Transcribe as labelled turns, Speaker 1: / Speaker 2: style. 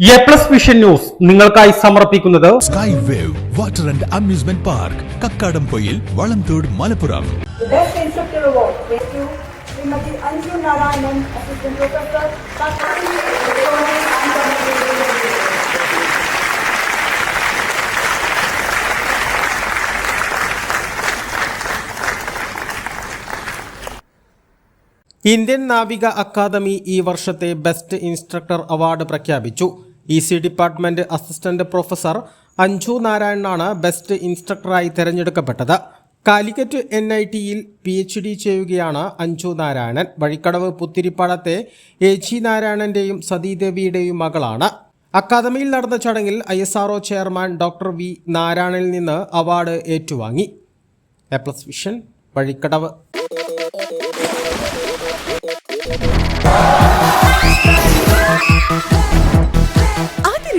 Speaker 1: A plus vision news നിങ്ങൾക്കായി സമർപ്പിക്കുന്നത്
Speaker 2: sky wave water and amusement park Kakkadampoyil Valamthode Malappuram.
Speaker 1: Indian നാവിക academy ഈ വർഷത്തെ ബെസ്റ്റ് ഇൻസ്ട്രക്ടർ അവാർഡ് പ്രഖ്യാപിച്ചു E C department assistant professor Anju നാരായണനാണ് best ഇൻസ്ട്രക്ടറായി തിരഞ്ഞെടുക്കപ്പെട്ടത്. Calicut N I ടിയിൽ പി എച്ച് ഡി ചെയ്യുകയാണ് അഞ്ജു നാരായണൻ. വഴിക്കടവ് പുത്തിരിപ്പാടത്തെ എ ജി നാരായണന്റെയും സതീദേവിയുടെയും മകളാണ്. അക്കാദമിയിൽ നടന്ന ചടങ്ങിൽ I S R O chairman doctor V നാരായണനിൽ നിന്ന് അവാർഡ് ഏറ്റുവാങ്ങി. A plus vision Vazhikkadavu.